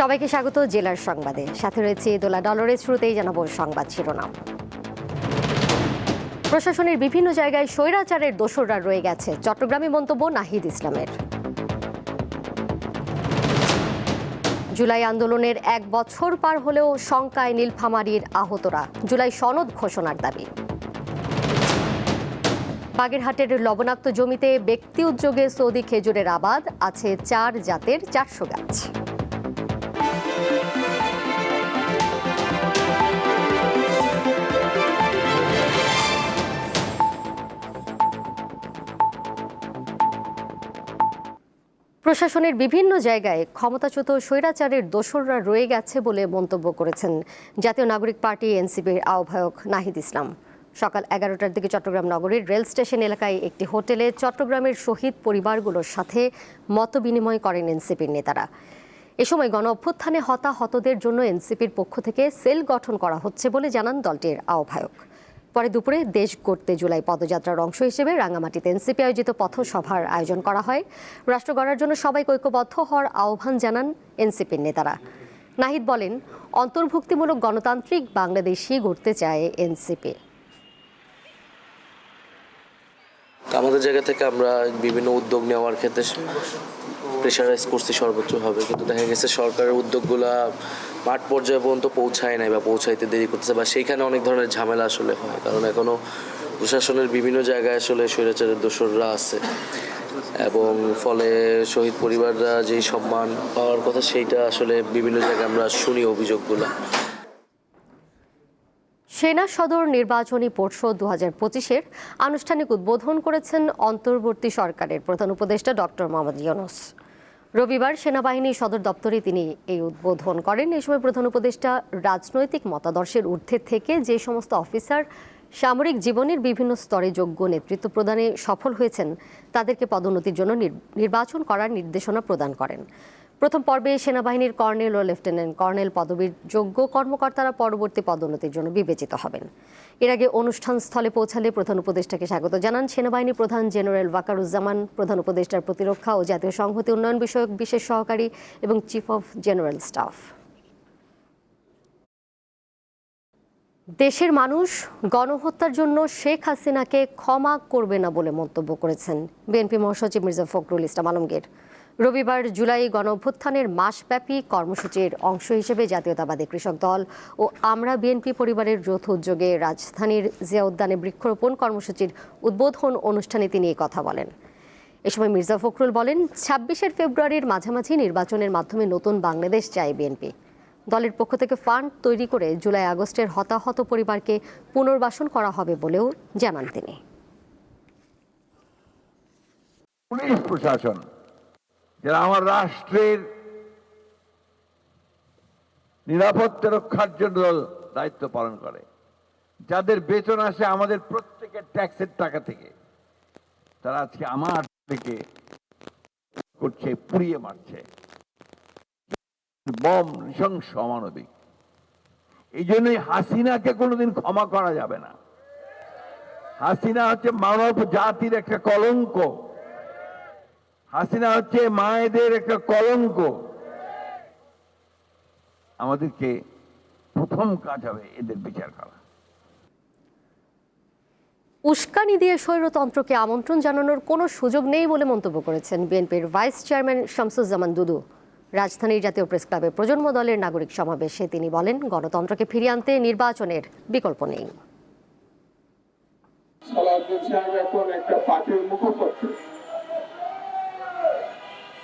সবাইকে স্বাগত জেলার সংবাদে। সাথে রয়েছে দোলা ডলরের শুরুতেই জানাব সংবাদ শিরোনাম। প্রশাসনের বিভিন্ন জায়গায় স্বৈরাচারের দোসররা রয়ে গেছে। চট্টগ্রামে মন্তব্য নাহিদ ইসলামের। জুলাই আন্দোলনের এক বছর পার হলেও শঙ্কায় নীলফামারীর আহতরা। জুলাই সনদ ঘোষণার দাবি। বাগেরহাটের লবণাক্ত জমিতে ব্যক্তি উদ্যোগে সৌদি খেজুরের আবাদ, আছে চার জাতের চারশো গাছ। প্রশাসনের বিভিন্ন জায়গায় ক্ষমতাচ্যুত স্বৈরাচারের দোসররা রয়ে গেছে বলে মন্তব্য করেছেন জাতীয় নাগরিক পার্টি এনসিপির আহ্বায়ক নাহিদ ইসলাম। সকাল এগারোটার দিকে চট্টগ্রাম নগরীর রেল স্টেশন এলাকায় একটি হোটেলে চট্টগ্রামের শহীদ পরিবারগুলোর সাথে মত বিনিময় করেন এনসিপির নেতারা। এ সময় গণ অভ্যুত্থানে হতাহতদের জন্য এনসিপির পক্ষ থেকে সেল গঠন করা হচ্ছে বলে জানান দলটির আহ্বায়ক। পরে দুপুরে দেশ গড়তে জুলাই পদযাত্রার অংশ হিসেবে রাঙামাটিতে এনসিপি আয়োজিত পথসভার আয়োজন করা হয়। রাষ্ট্র গড়ার জন্য সবাইকে ঐক্যবদ্ধ হওয়ার আহ্বান জানান এনসিপির নেতারা। নাহিদ বলেন, অন্তর্ভুক্তিমূলক গণতান্ত্রিক বাংলাদেশই গড়তে চায় এনসিপি। আমাদের জায়গা থেকে আমরা বিভিন্ন উদ্যোগ নেওয়ার ক্ষেত্রে প্রেশারাইজ করছি সর্বোচ্চভাবে। কিন্তু দেখা গেছে সরকারের উদ্যোগগুলা মাঠ পর্যায়ে পর্যন্ত পৌঁছায় নাই বা পৌঁছাইতে দেরি করতেছে বা সেইখানে অনেক ধরনের ঝামেলা আসলে হয়, কারণ এখনও প্রশাসনের বিভিন্ন জায়গায় আসলে স্বৈরাচারের দোসররা আছে। এবং ফলে শহীদ পরিবাররা যেই সম্মান পাওয়ার কথা সেইটা আসলে বিভিন্ন জায়গায় আমরা শুনি অভিযোগগুলো। সেনা সদর নির্বাচনী পর্ষদ দু হাজার পঁচিশের আনুষ্ঠানিক উদ্বোধন করেছেন অন্তর্বর্তী সরকারের প্রধান উপদেষ্টা ডক্টর মোহাম্মদ ইউনুস। রবিবার সেনাবাহিনী সদর দপ্তরে তিনি এই উদ্বোধন করেন। এই সময় প্রধান উপদেষ্টা রাজনৈতিক মতাদর্শের ঊর্ধ্বে থেকে যে সমস্ত অফিসার সামরিক জীবনের বিভিন্ন স্তরে যোগ্য নেতৃত্ব প্রদানে সফল হয়েছেন, তাদেরকে পদোন্নতির জন্য নির- নির্বাচন করার নির্দেশনা প্রদান করেন। প্রথম পর্বে সেনাবাহিনীর কর্নেল ও লেফটেন্যান্ট কর্নেল পদবীর যোগ্য কর্মকর্তারা পরবর্তী পদোন্নতির জন্য বিবেচিত হবেন। এর আগে অনুষ্ঠান স্থলে পৌঁছালে প্রধান উপদেষ্টাকে স্বাগত জানান সেনাবাহিনী প্রধান জেনারেল ওয়াকারুজ্জামান, প্রধান উপদেষ্টার প্রতিরক্ষা ও জাতীয় সংহতি উন্নয়ন বিষয়ক বিশেষ সহকারী এবং চিফ অফ জেনারেল স্টাফ। দেশের মানুষ গণহত্যার জন্য শেখ হাসিনাকে ক্ষমা করবে না বলে মন্তব্য করেছেন বিএনপি মহাসচিব মির্জা ফখরুল ইসলাম আলমগীর। রবিবার জুলাই গণ অভ্যুত্থানের মাসব্যাপী কর্মসূচির অংশ হিসেবে জাতীয়তাবাদী কৃষক দল ও আমরা বিএনপি পরিবারের যৌথ উদ্যোগে রাজধানীর জিয়া উদ্যানে বৃক্ষরোপণ কর্মসূচির উদ্বোধন অনুষ্ঠানে তিনি কথা বলেন। এ সময় মির্জা ফখরুল বলেন, ছাব্বিশের ফেব্রুয়ারির মাঝামাঝি নির্বাচনের মাধ্যমে নতুন বাংলাদেশ চায় বিএনপি। দলের পক্ষ থেকে ফান্ড তৈরি করে জুলাই আগস্টের হতাহত পরিবারকে পুনর্বাসন করা হবে বলেও জানান তিনি। পুলিশ প্রশাসন যারা আমার রাষ্ট্রের নিরাপত্তা রক্ষার জন্য দায়িত্ব পালন করে। যাদের বেতন আসে আমাদের প্রত্যেকের ট্যাক্সের টাকা থেকে। তারা আজকে আমার থেকে করছে, পুড়িয়ে মারছে। বম, নৃশংস, অমানবিক। এই জন্যই হাসিনাকে কোনোদিন ক্ষমা করা যাবে না। হাসিনা হচ্ছে মানব জাতির একটা কলঙ্ক। হাসিনা হচ্ছে মায়েদের একটা কলঙ্ক। আমাদেরকে প্রথম কাজ হবে এদের বিচার করা। উস্কানি দিয়ে স্বৈরতন্ত্রকে আমন্ত্রণ জানানোর কোনো সুযোগ নেই বলে মন্তব্য করেছেন বিএনপির ভাইস চেয়ারম্যান শামসুজ্জামান দুদু। রাজধানীর জাতীয় প্রেস ক্লাবে প্রজন্ম দলের নাগরিক সমাবেশে তিনি বলেন গণতন্ত্রকে ফিরিয়ে আনতে নির্বাচনের বিকল্প নেই। একটা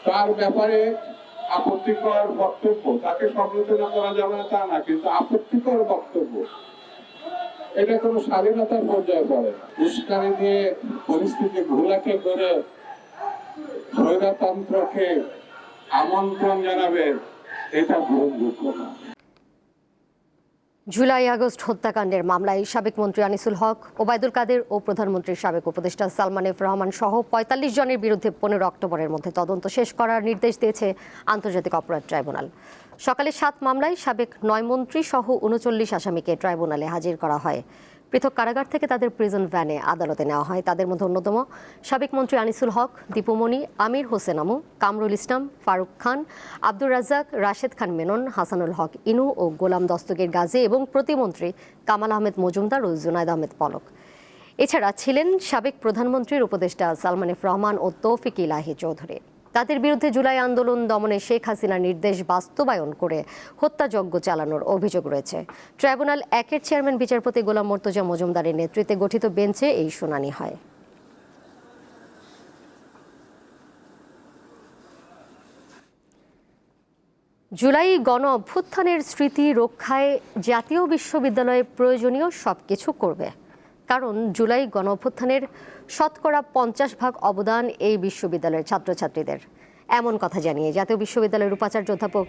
তার ব্যাপারে আপত্তিকর বক্তব্য, তাকে সমালোচনা করা যাবে না তা না, কিন্তু আপত্তিকর বক্তব্য, এটা কোনো স্বাধীনতার পর্যায়ে পড়ে। উস্কানি দিয়ে পরিস্থিতি ঘোলাকে করে স্বৈরতন্ত্রকে আমন্ত্রণ জানাবে, এটা গ্রহণযোগ্য না জুলাই আগস্ট হত্যাকাণ্ডের মামলায় সাবেক মন্ত্রী আনিসুল হক, ওবায়দুল কাদের ও প্রধানমন্ত্রীর সাবেক উপদেষ্টা সালমান এফ রহমান সহ পঁয়তাল্লিশ জনের বিরুদ্ধে পনেরো অক্টোবরের মধ্যে তদন্ত শেষ করার নির্দেশ দিয়েছে আন্তর্জাতিক অপরাধ ট্রাইব্যুনাল। সকালে সাত মামলায় সাবেক নয় মন্ত্রী সহ উনচল্লিশ আসামিকে ট্রাইব্যুনালে হাজির করা হয়। পৃথক কারাগার থেকে তাদের প্রিজন ভ্যানে আদালতে নেওয়া হয়। তাদের মধ্যে অন্যতম সাবেক মন্ত্রী আনিসুল হক দীপুমণি আমির হোসেন আমু, কামরুল ইসলাম, ফারুক খান, আব্দুর রাজ্জাক, রাশেদ খান মেনন, হাসানুল হক ইনু ও গোলাম দস্তগীর গাজী এবং প্রতিমন্ত্রী কামাল আহমেদ মজুমদার ও জুনায়দ আহমেদ পলক। এছাড়া ছিলেন সাবেক প্রধানমন্ত্রীর উপদেষ্টা সালমান রহমান ও তৌফিক ইলাহি চৌধুরী। তাদের বিরুদ্ধে জুলাই আন্দোলন দমনে শেখ হাসিনার নির্দেশ বাস্তবায়ন করে হত্যাযজ্ঞ চালানোর অভিযোগ রয়েছে। ট্রাইব্যুনাল একের চেয়ারম্যান বিচারপতি গোলাম মর্তজা মজুমদারের নেতৃত্বে গঠিত বেঞ্চে এই শুনানি হয়। জুলাই গণ অভ্যুত্থানের স্মৃতি রক্ষায় জাতীয় বিশ্ববিদ্যালয়ে প্রয়োজনীয় সব কিছু করবে। কারণ জুলাই গণ অভ্যুত্থানের শতকরা পঞ্চাশ ভাগ অবদান এই বিশ্ববিদ্যালয়ের ছাত্রছাত্রীদের। এমন কথা জানিয়ে জাতীয় বিশ্ববিদ্যালয়ের উপাচার্য অধ্যাপক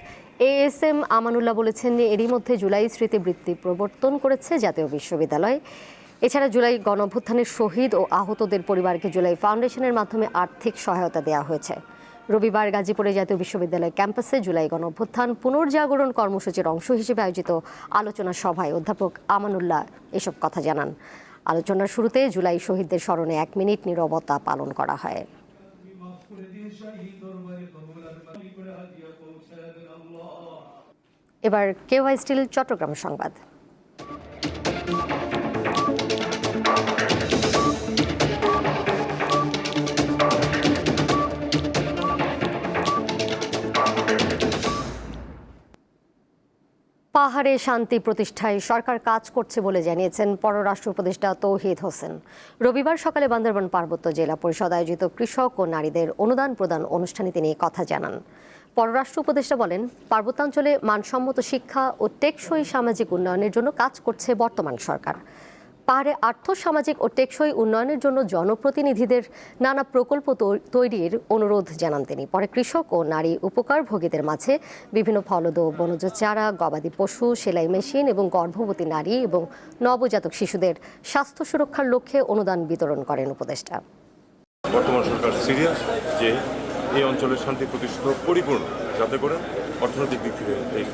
এ এস এম আমানুল্লাহ বলেছেন যে এরই মধ্যে জুলাই স্মৃতিবৃত্তি প্রবর্তন করেছে জাতীয় বিশ্ববিদ্যালয়। এছাড়া জুলাই গণ অভ্যুত্থানের শহীদ ও আহতদের পরিবারকে জুলাই ফাউন্ডেশনের মাধ্যমে আর্থিক সহায়তা দেওয়া হয়েছে। রবিবার গাজীপুরে জাতীয় বিশ্ববিদ্যালয় ক্যাম্পাসে জুলাই গণ অভ্যুত্থান পুনর্জাগরণ কর্মসূচির অংশ হিসেবে আয়োজিত আলোচনা সভায় অধ্যাপক আমানুল্লাহ এসব কথা জানান। আলোচনার শুরুতে জুলাই শহীদদের স্মরণে এক মিনিট নিরবতা পালন করা হয়। এবার কেওয়াই স্টিল, চট্টগ্রাম সংবাদ। পাহাড়ে শান্তি প্রতিষ্ঠায় সরকার কাজ করছে বলে জানিয়েছেন পররাষ্ট্র উপদেষ্টা তৌহিদ হোসেন। রবিবার সকালে বান্দরবান পার্বত্য জেলা পরিষদ আয়োজিত কৃষক ও নারীদের অনুদান প্রদান অনুষ্ঠানে তিনি কথা জানান। পররাষ্ট্র উপদেষ্টা বলেন, পার্বত্যাঞ্চলে মানসম্মত শিক্ষা ও টেকসই সামাজিক উন্নয়নের জন্য কাজ করছে বর্তমান সরকার। পাহাড়ে আর্থ সামাজিক ও টেকসই উন্নয়নের জন্য জনপ্রতিনিধিদের নানা প্রকল্প তৈরির অনুরোধ জানান তিনি পরে কৃষক ও নারী উপকারভোগীদের মাঝে বিভিন্ন ফলদ বনজ চারা, গবাদি পশু, সেলাই মেশিন এবং গর্ভবতী নারী এবং নবজাতক শিশুদের স্বাস্থ্য সুরক্ষার লক্ষ্যে অনুদান বিতরণ করেন উপদেষ্টা বর্তমান সরকার সিরিয়াস যে এই অঞ্চলের শান্তি প্রতিষ্ঠিত হোক পরিপূর্ণ, যাতে করে অর্থনৈতিক দিক থেকে এই।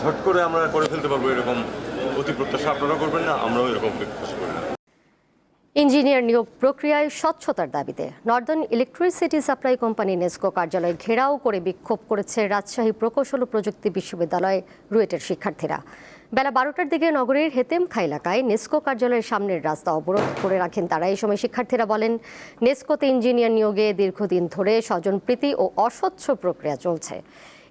ঝট করে আমরা করে ফেলতে পারব এরকম অতি প্রত্যাশা আপনারা করবেন না, আমরাও এরকম প্রত্যাশা করি না। ইঞ্জিনিয়ার নিয়োগ প্রক্রিয়ায় স্বচ্ছতার দাবিতে northern electricity supply company NESCO কার্যালয় ঘেরাও করে বিক্ষোভ করেছে রাজশাহী প্রকৌশল ও প্রযুক্তি বিশ্ববিদ্যালয় রুয়েটের শিক্ষার্থীরা। বেলা বারোটার দিকে নগরীর হেতেমখা এলাকায় নেস্কো কার্যালয়ের সামনের রাস্তা অবরোধ করে রাখেন তারা। এই সময় শিক্ষার্থীরা বলেন, নেস্কোতে ইঞ্জিনিয়ার নিয়োগে দীর্ঘদিন ধরে স্বজনপ্রীতি ও অস্বচ্ছ প্রক্রিয়া চলছে।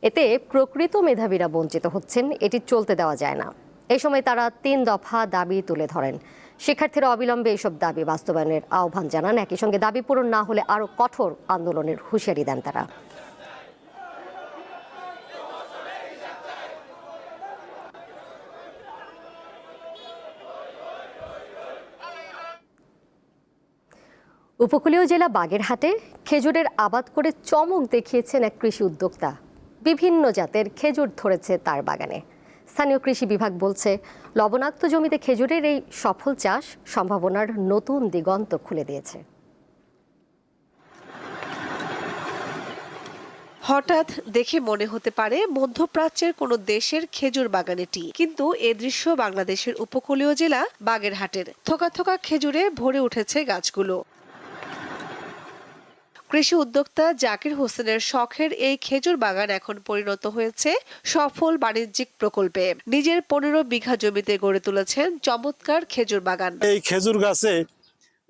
এতে প্রকৃত মেধাবীরা বঞ্চিত হচ্ছেন, এটি চলতে দেওয়া যায় না। এই সময় তারা তিন দফা দাবি তুলে ধরেন। শিক্ষার্থীরা অবিলম্বে এসব দাবি বাস্তবায়নের আহ্বান জানান। একই সঙ্গে দাবি পূরণ না হলে আরও কঠোর আন্দোলনের হুঁশিয়ারি দেন তারা। উপকূলীয় জেলা বাগেরহাটে খেজুরের আবাদ করে চমক দেখিয়েছেন এক কৃষি উদ্যোক্তা। বিভিন্ন জাতের খেজুর ধরেছে তার বাগানে। স্থানীয় কৃষি বিভাগ বলছে, লবণাক্ত জমিতে খেজুরের এই সফল চাষ সম্ভাবনার নতুন দিগন্ত খুলে দিয়েছে। হঠাৎ দেখে মনে হতে পারে মধ্যপ্রাচ্যের কোনো দেশের খেজুর বাগান এটি কিন্তু এ দৃশ্য বাংলাদেশের উপকূলীয় জেলা বাগেরহাটের। থোকা থোকা খেজুরে ভরে উঠেছে গাছগুলো। কৃষি উদ্যোক্তা জাকির হোসেনের শখের এই খেজুর বাগান এখন পরিণত হয়েছে সফল বাণিজ্যিক প্রকল্পে। নিজের পনেরো বিঘা জমিতে গড়ে তুলেছেন চমৎকার খেজুর বাগান। এই খেজুর গাছে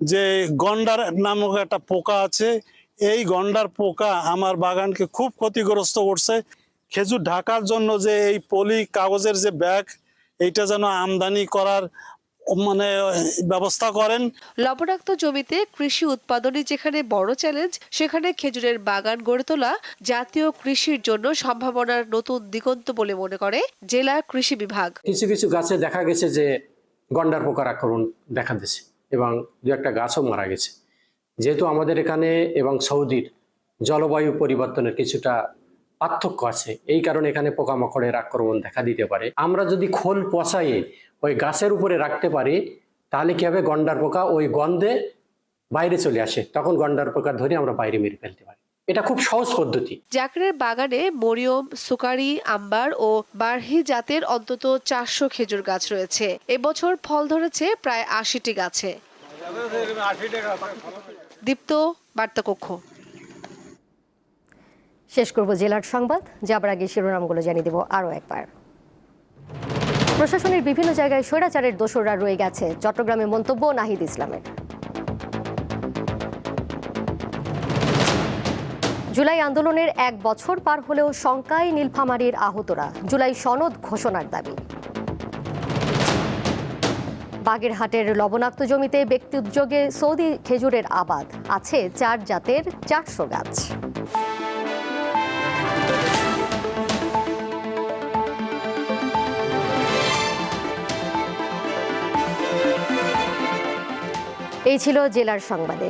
যে গন্ডার নামক একটা পোকা আছে, এই গন্ডার পোকা আমার বাগানকে খুব ক্ষতিগ্রস্ত করছে। খেজুর ঢাকার জন্য যে এই পলি কাগজের যে ব্যাগ, এইটা যেন আমদানি করার মানে ব্যবস্থা করেন। লবণাক্ত জমিতে কৃষি উৎপাদনই যেখানে বড় চ্যালেঞ্জ সেখানে খেজুরের বাগান গড়ে তোলা জাতীয় কৃষির জন্য সম্ভাবনার নতুন দিগন্ত বলে মনে করে জেলা কৃষি বিভাগ। কিছু কিছু গাছে দেখা গেছে যে গন্ডার পোকার আক্রমণ দেখা দিয়েছে এবং দু একটা গাছও মারা গেছে। যেহেতু আমাদের এখানে এবং সৌদির জলবায়ু পরিবর্তনের কিছুটা পার্থক্য আছে এই কারণে এখানে পোকামাকড়ের আক্রমণ দেখা দিতে পারে। আমরা যদি খোল পচাইয়ে ওই গাছের উপরে রাখতে পারি তাহলে কি হবে? গন্ডার পোকা ওই গন্ধে বাইরে চলে আসে। তখন গন্ডার পোকা ধরে আমরা বাইরে মেরে ফেলতে পারি। এটা খুব সহজ পদ্ধতি। জাকরের বাগানে মরিয়ম সুকারি আম্বার ও বারহি জাতের অন্তত চারশো খেজুর গাছ রয়েছে। এবছর ফল ধরেছে প্রায় আশিটি গাছে। দীপ্ত বার্তাকক্ষ শেষ করব জেলার সংবাদ। যাবার আগে শিরোনামগুলো জানিয়ে দেব আরও একবার। প্রশাসনের বিভিন্ন জায়গায় স্বৈরাচারের দোসররা রয়ে গেছে। চট্টগ্রামে মন্তব্য নাহিদ ইসলামের। জুলাই আন্দোলনের এক বছর পার হলেও শঙ্কায় নীলফামারীর আহতরা। জুলাই সনদ ঘোষণার দাবি। বাগেরহাটের লবণাক্ত জমিতে ব্যক্তি উদ্যোগে সৌদি খেজুরের আবাদ। আছে চার জাতের চারশো গাছ। এই ছিল জেলার সংবাদে।